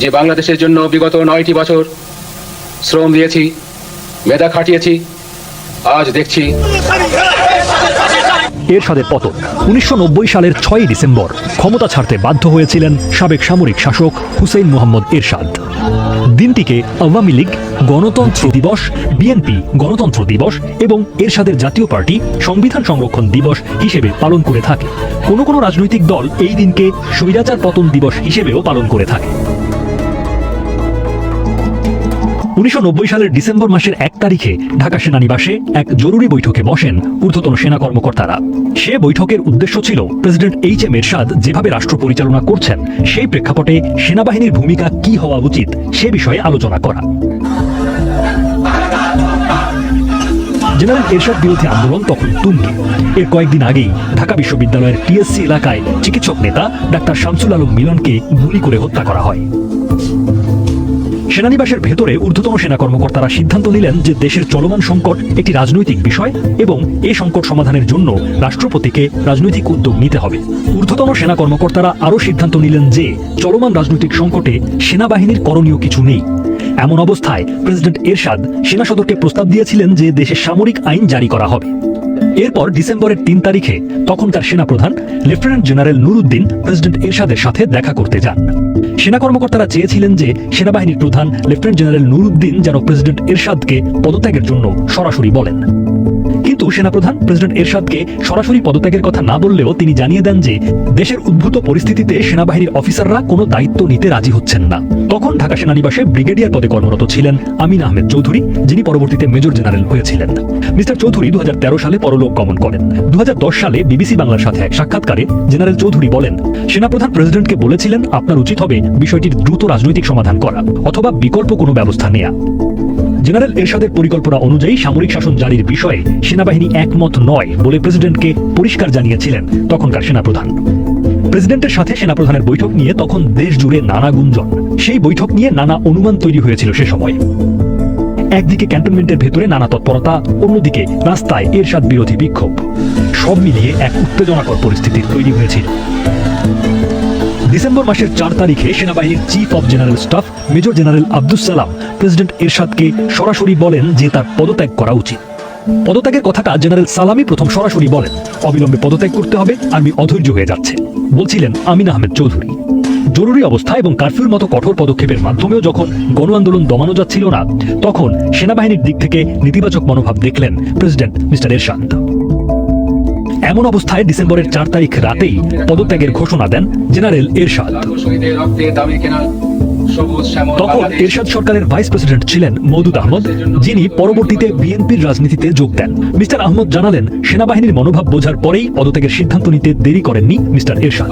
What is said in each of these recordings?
যে বাংলাদেশের জন্য বিগত নয়টি বছর শ্রম দিয়েছি, মেধা খাটিয়েছি, আজ দেখছি এরশাদের পতন, উনিশশো সালের ছয়ই ডিসেম্বর। ক্ষমতা ছাড়তে বাধ্য হয়েছিলেন সাবেক সামরিক শাসক হুসেইন মোহাম্মদ এরশাদ। দিনটিকে আওয়ামী লীগ, গণতন্ত্র দিবস, বিএনপি, গণতন্ত্র দিবস এবং এরশাদের জাতীয় পার্টি সংবিধান সংরক্ষণ দিবস হিসেবে পালন করে থাকে। কোনো কোনো রাজনৈতিক দল এই দিনকে স্বৈরাচার পতন দিবস হিসেবেও পালন করে থাকে। উনিশশো নব্বই সালের ডিসেম্বর মাসের এক তারিখে ঢাকা সেনানিবাসে এক জরুরি বৈঠকে বসেন ঊর্ধ্বতন সেনা কর্মকর্তারা। সে বৈঠকের উদ্দেশ্য ছিল প্রেসিডেন্ট এইচ এম এরশাদ যেভাবে রাষ্ট্র পরিচালনা করছেন, সেই প্রেক্ষাপটে সেনাবাহিনীর ভূমিকা কি হওয়া উচিত সে বিষয়ে আলোচনা করা। জেনারেল এরশাদ বিরোধী আন্দোলন তখন তুঙ্গে। এর কয়েকদিন আগেই ঢাকা বিশ্ববিদ্যালয়ের টিএসসি এলাকায় চিকিৎসক নেতা ডাক্তার শামসুল আলম মিলনকে গুলি করে হত্যা করা হয়। সেনানিবাসের ভেতরে ঊর্ধ্বতন সেনা কর্মকর্তারা সিদ্ধান্ত নিলেন যে দেশের চলমান সংকট একটি রাজনৈতিক বিষয় এবং এই সংকট সমাধানের জন্য রাষ্ট্রপতিকে রাজনৈতিক উদ্যোগ নিতে হবে। ঊর্ধ্বতন সেনা কর্মকর্তারা আরও সিদ্ধান্ত নিলেন যে চলমান রাজনৈতিক সংকটে সেনাবাহিনীর করণীয় কিছু নেই। এমন অবস্থায় প্রেসিডেন্ট এরশাদ সেনা সদরকে প্রস্তাব দিয়েছিলেন যে দেশে সামরিক আইন জারি করা হবে। এরপর ডিসেম্বরের তিন তারিখে তখন তার সেনাপ্রধান, লেফটেন্যান্ট জেনারেল নুরুদ্দিন, প্রেসিডেন্ট এরশাদের সাথে দেখা করতে যান। সেনা কর্মকর্তারা চেয়েছিলেন যে সেনাবাহিনীর প্রধান, লেফটেন্যান্ট জেনারেল নুরুদ্দিন যেন প্রেসিডেন্ট এরশাদকে পদত্যাগের জন্য সরাসরি বলেন। কিন্তু সেনাপ্রধান প্রেসিডেন্ট এরশাদকে সরাসরি পদত্যাগের কথা না বললেও তিনি জানিয়ে দেন যে দেশের উদ্ভূত পরিস্থিতিতে সেনাবাহিনীর অফিসাররা কোনো দায়িত্ব নিতে রাজি হচ্ছেন না। তখন ঢাকা সেনানিবাসে ব্রিগেডিয়ার পদে কর্মরত ছিলেন আমিন আহমেদ চৌধুরী, যিনি পরবর্তীতে মেজর জেনারেল হয়েছিলেন। মিস্টার চৌধুরী দু হাজার তেরো সালে পরলোক গমন করেন। দু হাজার দশ সালে বিবিসি বাংলার সাথে এক সাক্ষাৎকারে জেনারেল চৌধুরী বলেন, সেনাপ্রধান প্রেসিডেন্টকে বলেছিলেন, আপনার উচিত হবে বিষয়টির দ্রুত রাজনৈতিক সমাধান করা অথবা বিকল্প কোনো ব্যবস্থা নেয়া। জেনারেল এরশাদের পরিকল্পনা অনুযায়ী সামরিক শাসন জারির বিষয়ে সেনাবাহিনী একমত নয় বলে প্রেসিডেন্টকে পরিষ্কার জানিয়েছিলেন তখনকার সেনাপ্রধান। প্রেসিডেন্টের সাথে সেনাপ্রধানের বৈঠক নিয়ে তখন দেশ জুড়ে নানা গুঞ্জন। সেই বৈঠক নিয়ে নানা অনুমান তৈরি হয়েছিল সে সময়। একদিকে ক্যান্টনমেন্টের ভেতরে নানা তৎপরতা, অন্যদিকে রাস্তায় এরশাদ বিরোধী বিক্ষোভ। সব মিলিয়ে এক উত্তেজনাকর পরিস্থিতি তৈরি হয়েছিল। ডিসেম্বর মাসের চার তারিখে সেনাবাহিনীর chief of general staff major general Abdus Salam president এরশাদকে সরাসরি বলেন যে তার পদত্যাগ করা উচিত। পদত্যাগের কথাটা জেনারেল সালামি প্রথম সরাসরি বলেন। অবিলম্বে পদত্যাগ করতে হবে, আর্মি অধৈর্য হয়ে যাচ্ছে। বলছিলেন আমিন আহমেদ চৌধুরী। জরুরি অবস্থা এবং কারফিউর মতো কঠোর পদক্ষেপের মাধ্যমেও যখন গণ আন্দোলন দমানো যাচ্ছিল না, তখন সেনাবাহিনীর দিক থেকে নেতিবাচক মনোভাব দেখলেন প্রেসিডেন্ট মিস্টার এরশাদ। এমন অবস্থায় ডিসেম্বরের চার তারিখ রাতেই পদত্যাগের ঘোষণা দেন জেনারেল এরশাদ। তখন এরশাদ সরকারের ভাইস প্রেসিডেন্ট ছিলেন আহমদ যিনি পরবর্তীতে বিএনপির রাজনীতিতে যোগ দেন। মিস্টার আহমদ জানালেন সেনাবাহিনীর মনোভাব বোঝার পরেই পদত্যাগের সিদ্ধান্ত নিতে দেরি করেননি মিস্টার এরশাদ।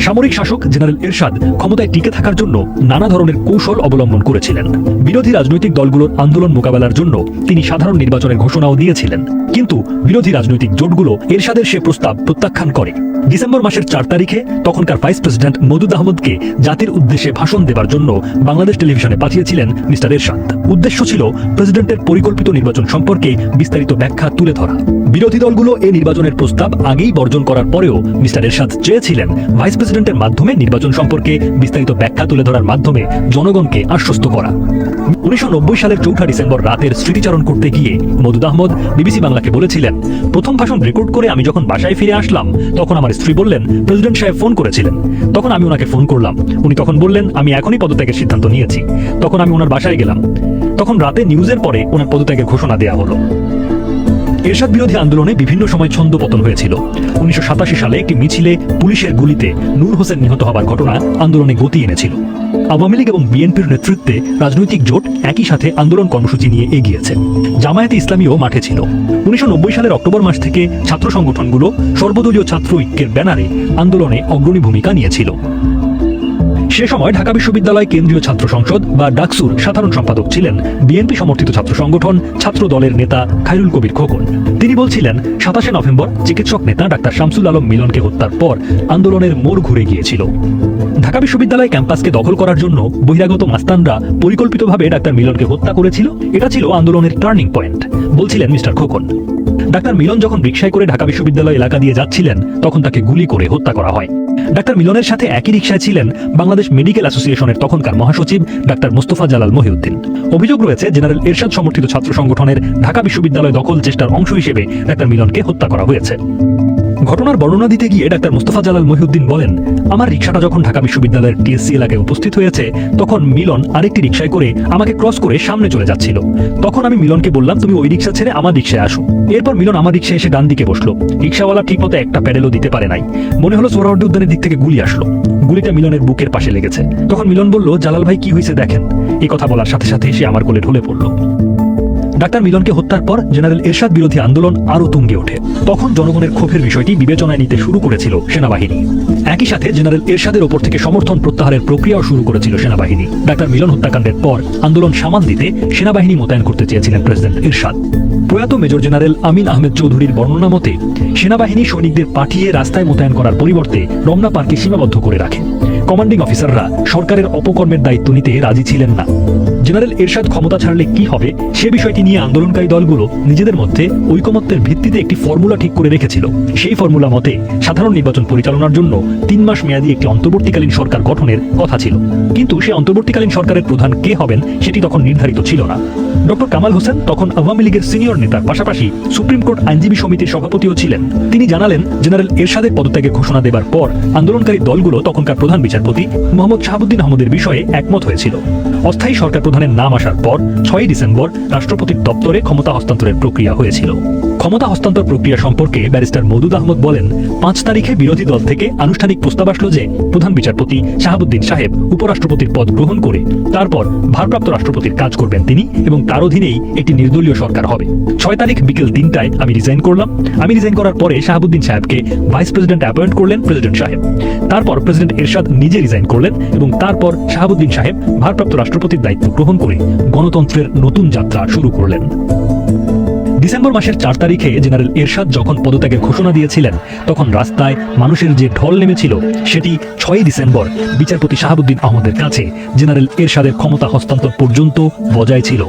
সামরিক শাসক জেনারেল এরশাদ ক্ষমতায় টিকে থাকার জন্য নানা ধরনের কৌশল অবলম্বন করেছিলেন। বিরোধী রাজনৈতিক দলগুলোর আন্দোলন মোকাবেলার জন্য তিনি সাধারণ নির্বাচনের ঘোষণাও দিয়েছিলেন। কিন্তু বিরোধী রাজনৈতিক জোটগুলো এরশাদের সে প্রস্তাব প্রত্যাখ্যান করে। ডিসেম্বর মাসের চার তারিখে তখনকার ভাইস প্রেসিডেন্ট মদুদ আহমদকে জাতির উদ্দেশ্যে ভাষণ দেবার জন্য বাংলাদেশ টেলিভিশনে পাঠিয়েছিলেন মিস্টার এরশাদ। উদ্দেশ্য ছিল প্রেসিডেন্টের পরিকল্পিত নির্বাচন সম্পর্কে বিস্তারিত ব্যাখ্যা তুলে ধরা। বিরোধী দলগুলো এই নির্বাচনের প্রস্তাব আগেই বর্জন করার পরেও মিস্টার এরশাদ চেয়েছিলেন ভাইস প্রেসিডেন্টের মাধ্যমে নির্বাচন সম্পর্কে বিস্তারিত ব্যাখ্যা তুলে ধরার মাধ্যমে জনগণকে আশ্বস্ত করা। উনিশশো নব্বই সালের চৌঠা ডিসেম্বর রাতের স্মৃতিচারণ করতে গিয়ে মদুদ আহমদ বিবিসি বাংলাকে বলেছিলেন, প্রথম ভাষণ রেকর্ড করে আমি যখন বাসায় ফিরে আসলাম, তখন আমার স্ত্রী বললেন, প্রেসিডেন্ট সাহেব ফোন করেছিলেন। তখন আমি ওনাকে ফোন করলাম। উনি তখন বললেন, আমি এখনই পদত্যাগের সিদ্ধান্ত নিয়েছি। তখন আমি ওনার বাসায় গেলাম। তখন রাতে নিউজের পরে ওনার পদত্যাগের ঘোষণা দেওয়া হলো। এরশাদ বিরোধী আন্দোলনে বিভিন্ন সময় ছন্দপতন হয়েছিল। উনিশশো সালে একটি মিছিলে পুলিশের গুলিতে নূর হোসেন নিহত হবার ঘটনা আন্দোলনে গতি এনেছিল। আওয়ামী লীগ এবং বিএনপির নেতৃত্বে রাজনৈতিক জোট একই সাথে আন্দোলন কর্মসূচি নিয়ে এগিয়েছে। জামায়াতে ইসলামীও মাঠে ছিল। উনিশশো নব্বই সালের অক্টোবর মাস থেকে ছাত্র সংগঠনগুলো সর্বদলীয় ছাত্র ঐক্যের ব্যানারে আন্দোলনে অগ্রণী ভূমিকা নিয়েছিল। সে সময় ঢাকা বিশ্ববিদ্যালয় কেন্দ্রীয় ছাত্র সংসদ বা ডাকসুর সাধারণ সম্পাদক ছিলেন। বিএনপি সমর্থিত ছাত্র সংগঠন, ছাত্র দলের নেতা খায়রুল কবির খোকন। তিনি বলছিলেন, সাতাশে নভেম্বর চিকিৎসক নেতা ডাক্তার শামসুল আলম মিলনকে হত্যার পর আন্দোলনের মোড় ঘুরে গিয়েছিল। ঢাকা বিশ্ববিদ্যালয় ক্যাম্পাসকে দখল করার জন্য বহিরাগত মাস্তানরা পরিকল্পিতভাবে ডাক্তার মিলনকে হত্যা করেছিল। এটা ছিল আন্দোলনের টার্নিং পয়েন্ট, বলছিলেন মিস্টার খোকন। ডাক্তার মিলন যখন রিকশায় করে ঢাকা বিশ্ববিদ্যালয় এলাকা দিয়ে যাচ্ছিলেন, তখন তাকে গুলি করে হত্যা করা হয়। ডাক্তার মিলনের সাথে একই রিক্সায় ছিলেন বাংলাদেশ মেডিকেল অ্যাসোসিয়েশনের তখনকার মহাসচিব ডাক্তার মোস্তফা জালাল মহিউদ্দিন। অভিযোগ রয়েছে, জেনারেল এরশাদ সমর্থিত ছাত্র সংগঠনের ঢাকা বিশ্ববিদ্যালয় দখল চেষ্টার অংশ হিসেবে ডাক্তার মিলনকে হত্যা করা হয়েছে। ঘটনার বর্ণনা দিতে গিয়ে ডাক্তার মোস্তফা জালাল মহিউদ্দিন বলেন, আমার রিক্সাটা যখন ঢাকা বিশ্ববিদ্যালয়ের টিএসসি এলাকায় উপস্থিত হয়েছে, তখন মিলন আরেকটি রিক্সায় করে আমাকে ক্রস করে সামনে চলে যাচ্ছিল। তখন আমি মিলনকে বললাম, তুমি ওই রিক্সা ছেড়ে আমার রিক্সায় আসো। এরপর মিলন আমার রিক্সায় এসে ডান দিকে বসল। রিক্সাওয়ালা ঠিকমতো একটা প্যাডেলও দিতে পারে নাই। মনে হলো সোহরাওয়ার্দী উদ্যানের দিক থেকে গুলি আসলো। গুলিটা মিলনের বুকের পাশে লেগেছে। তখন মিলন বলল, জালাল ভাই, কি হয়েছে দেখেন। এই কথা বলার সাথে সাথে সে আমার কোলে ঢলে পড়ল। ডাক্তার মিলনকে হত্যার পর জেনারেল এরশাদ বিরোধী আন্দোলন আরও তুঙ্গে ওঠে। তখন জনগণের ক্ষোভের বিষয়টি বিবেচনায় নিতে শুরু করেছিল সেনাবাহিনী। একই সাথে জেনারেল এরশাদের ওপর থেকে সমর্থন প্রত্যাহারের প্রক্রিয়াও শুরু করেছিল সেনাবাহিনী। ডাক্তার মিলন হত্যাকাণ্ডের পর আন্দোলন সামান দিতে সেনাবাহিনী মোতায়েন করতে চেয়েছিলেন প্রেসিডেন্ট এরশাদ। প্রয়াত মেজর জেনারেল আমিন আহমেদ চৌধুরীর বর্ণনা মতে, সেনাবাহিনী সৈনিকদের পাঠিয়ে রাস্তায় মোতায়েন করার পরিবর্তে রমনা পার্কে সীমাবদ্ধ করে রাখে। কমান্ডিং অফিসাররা সরকারের অপকর্মের দায়িত্ব নিতে রাজি ছিলেন না। জেনারেল এরশাদ ক্ষমতা ছাড়লে কি হবে, সে বিষয়টি নিয়ে আন্দোলনকারী দলগুলো নিজেদের মধ্যে ঐকমত্যের ভিত্তিতে একটি ফর্মুলা ঠিক করে রেখেছিল। সেই ফর্মুলা মতে, সাধারণ নির্বাচন পরিচালনার জন্য তিন মাস মেয়াদী একটি অন্তর্বর্তীকালীন সরকার গঠনের কথা ছিল। কিন্তু সে অন্তর্বর্তীকালীন সরকারের প্রধান কে হবেন, সেটি তখন নির্ধারিত ছিল না। ডক্টর কামাল হোসেন তখন আওয়ামী লীগের সিনিয়র নেতার পাশাপাশি সুপ্রিম কোর্ট আইনজীবী সমিতির সভাপতিও ছিলেন। তিনি জানালেন, জেনারেল এরশাদের পদত্যাগে ঘোষণা দেবার পর আন্দোলনকারী দলগুলো তখনকার প্রধান বিচারপতি মোহাম্মদ শাহাবুদ্দিন আহমদের বিষয়ে একমত হয়েছিল। অস্থায়ী সরকার প্রধানের নাম আসার পর ছয়ই ডিসেম্বর রাষ্ট্রপতির দপ্তরে ক্ষমতা হস্তান্তরের প্রক্রিয়া হয়েছিল। ক্ষমতা হস্তান্তর প্রক্রিয়া সম্পর্কে ব্যারিস্টার মৌদুদ আহমদ বলেন, পাঁচ তারিখে বিরোধী দল থেকে আনুষ্ঠানিক প্রস্তাব আসলো যে প্রধান বিচারপতি শাহাবুদ্দিন সাহেব উপরাষ্ট্রপতির পদ গ্রহণ করে তারপর ভারপ্রাপ্ত রাষ্ট্রপতির কাজ করবেন তিনি এবং তার অধীনেই একটি নির্দলীয় সরকার হবে। ছয় তারিখ বিকেল তিনটায় আমি রিজাইন করলাম। আমি রিজাইন করার পরে শাহাবুদ্দিন সাহেবকে ভাইস প্রেসিডেন্ট অ্যাপয়েন্ট করলেন প্রেসিডেন্ট সাহেব। তারপর প্রেসিডেন্ট এরশাদ নিজে রিজাইন করলেন এবং তারপর শাহাবুদ্দিন সাহেব ভারপ্রাপ্ত রাষ্ট্রপতির দায়িত্ব গ্রহণ করে গণতন্ত্রের নতুন যাত্রা শুরু করলেন। ডিসেম্বর মাসের চার তারিখে জেনারেল এরশাদ যখন পদত্যাগের ঘোষণা দিয়েছিলেন, তখন রাস্তায় মানুষের যে ঢল নেমেছিল, সেটি ছয়ই ডিসেম্বর বিচারপতি শাহাবুদ্দিন আহমদের কাছে জেনারেল এরশাদের ক্ষমতা হস্তান্তর পর্যন্ত বজায় ছিল।